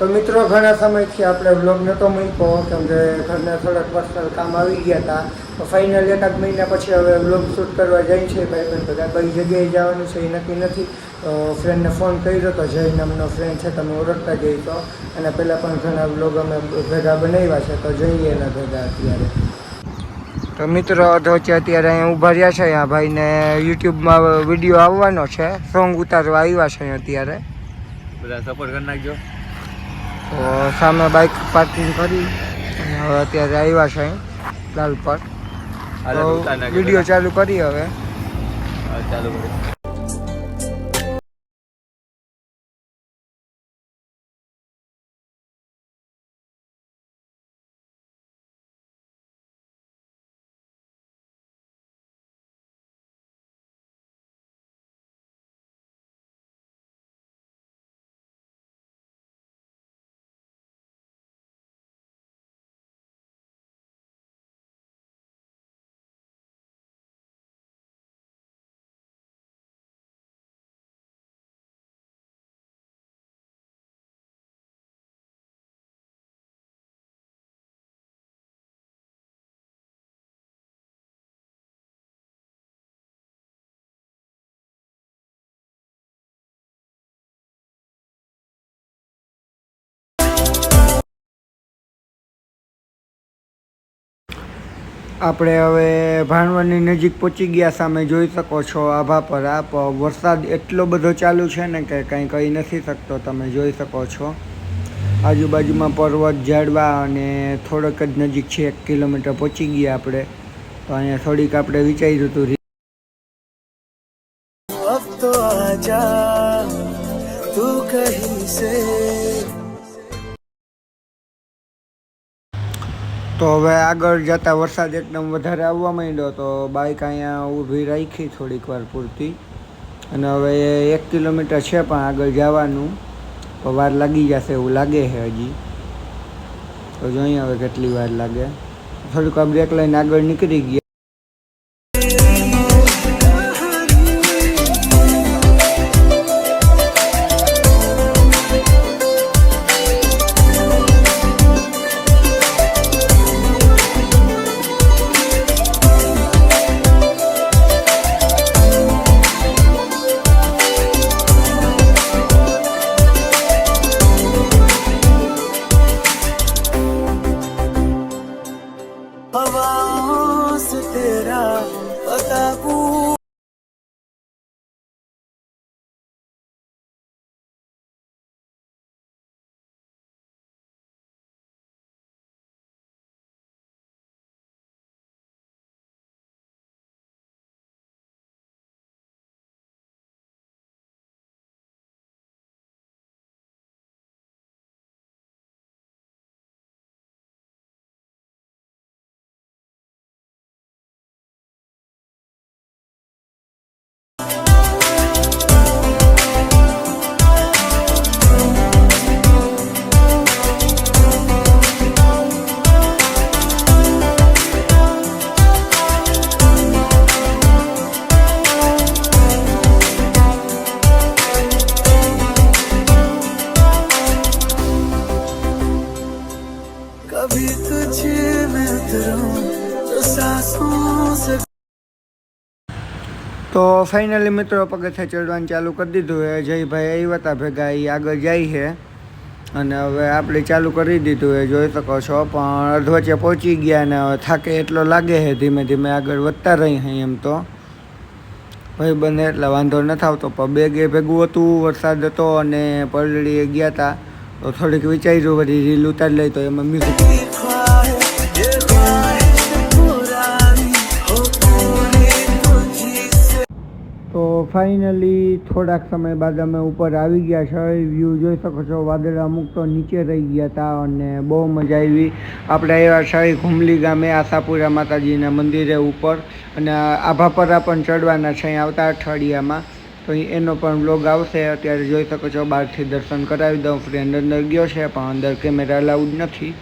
તો મિત્રો, ઘણા સમયથી આપણે વ્લોગ નહોતો મૂક્યો, કેમ કે ઘરના થોડાક પર્સનલ કામ આવી ગયા હતા. તો ફાઇનલ એકાદ મહિના પછી હવે વ્લોગ શૂટ કરવા જાય છે, ભાઈ બંધ બધા કઈ જગ્યાએ જવાનું છે, એ નક્કી નથી. તો ફ્રેન્ડને ફોન કર્યો તો જય નામનો ફ્રેન્ડ છે, તમે ઓળખતા જઈ તો અને પહેલાં પણ ઘણા વ્લોગ અમે ભેગા બનાવ્યા છે, તો જઈએ એના ભેગા અત્યારે. તો મિત્રો તો અત્યારે અહીંયા ઊભા રહ્યા છે અહીંયા ભાઈને યુટ્યુબમાં વીડિયો આવવાનો છે, સોંગ ઉતારવા આવ્યા છે અત્યારે. બધા સપોર્ટ કરી નાખજો. તો સામે બાઇક પાર્કિંગ કરી અને હવે અત્યારે આવ્યા છે લાલ પર વીડિયો ચાલુ કરી હવે. ચાલુ કરો. આપણે હવે ભાણવાની નજીક પહોંચી ગયા સામે જોઈ શકો છો આભા પર. આપ વરસાદ એટલો બધો ચાલુ છે ને કે કંઈ કહી નથી શકતો, તમે જોઈ શકો છો. આજુબાજુમાં પર્વત ઝાડવા અને થોડોક જ નજીક છે, એક કિલોમીટર પહોંચી ગયા આપણે. તો અહીંયા થોડીક આપણે વિચાર્યું હતું તું કહી તો હવે આગળ જતા વરસાદ એકદમ વધારે આવવા માંડ્યો તો બાઇક અહીંયા ઊભી રાખી થોડીક વાર પૂરતી. અને હવે એક કિલોમીટર છે પણ આગળ જવાનું. તો વાર લાગી જશે એવું લાગે છે હજી. તો જોઈએ હવે કેટલી વાર લાગે. થોડીક વાર બ્રેક લઈને આગળ નીકળી ગયા. તો ફાઇનલી મિત્રો પગથિયા ચડવાનું ચાલુ કરી દીધું છે જયભાઈ આવ્યા હતા ભેગા એ આગળ જાય છે અને હવે આપણે ચાલુ કરી દીધું એ જોઈ શકો છો, પણ અધવચ્ચે પહોંચી ગયા ને થાકે એટલો લાગે છે ધીમે ધીમે આગળ વધતા રહી છે એમ તો. ભાઈ બને એટલે વાંધો નથી આવતો પણ બેગે ભેગું હતું, વરસાદ હતો અને પલડીએ ગયા હતા તો થોડીક વિચાર્યું પછી રીલ ઉતારી લઈ તો એમાં મ્યુઝિક તો ફાઇનલી થોડાક સમય બાદ અમે ઉપર આવી ગયા છે વ્યૂ જોઈ શકો છો. વાદળા અમુક તો નીચે રહી ગયા હતા અને બહુ મજા આવી. આપણે આવ્યા છે ઘુમલી ગામે, આશાપુરા માતાજીના મંદિરે ઉપર. અને આભાપરા પણ ચડવાના છે આવતા અઠવાડિયામાં. તો એનો પણ બ્લોગ આવશે. અત્યારે જોઈ શકો છો, બહારથી દર્શન કરાવી દઉં. ફ્રેન્ડ અંદર ગયો છે, પણ અંદર કેમેરા અલાઉડ નથી.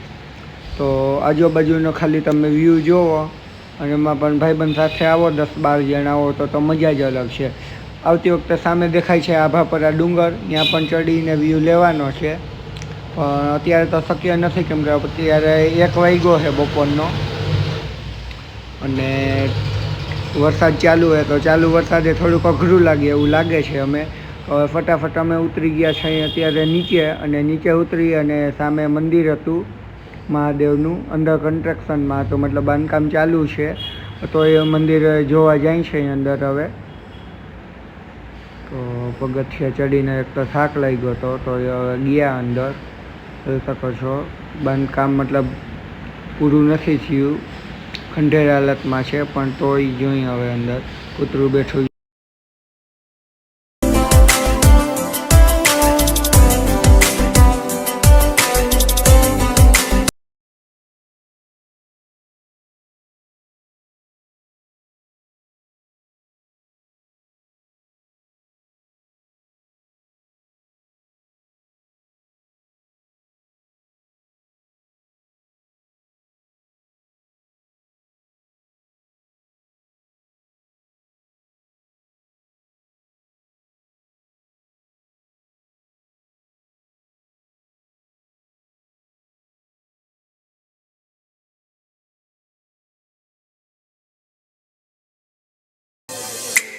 તો આજુબાજુનો ખાલી તમે વ્યૂ જુઓ. અને એમાં પણ ભાઈબંધ સાથે આવો, દસ બાર જણા આવો તો તો મજા જ અલગ છે. આવતી વખતે સામે દેખાય છે આભાપરા ડુંગર, ત્યાં પણ ચડીને વ્યૂ લેવાનો છે. પણ અત્યારે તો શક્ય નથી કેમ કે અત્યારે એક વાગ્યો છે બપોરનો. અને વરસાદ ચાલુ હોય તો ચાલુ વરસાદે થોડુંક અઘરું લાગે એવું લાગે છે અમે. હવે ફટાફટ અમે ઉતરી ગયા છીએ અત્યારે નીચે અને નીચે ઉતરી અને સામે મંદિર હતું. મહાદેવનું અંદર કન્સ્ટ્રક્શનમાં તો મતલબ બાંધકામ ચાલુ છે. તો એ મંદિર જોવા જાય છે અહીં અંદર હવે. તો પગથિયા ચડીને એક તો થાક લાગ્યો હતો, તો ગયા અંદર. જોઈ શકો છો, બાંધકામ મતલબ પૂરું નથી થયું. ખંડેર હાલતમાં છે, પણ તોય જોઈ હવે અંદર. કૂતરું બેઠું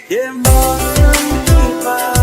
Để một tương tư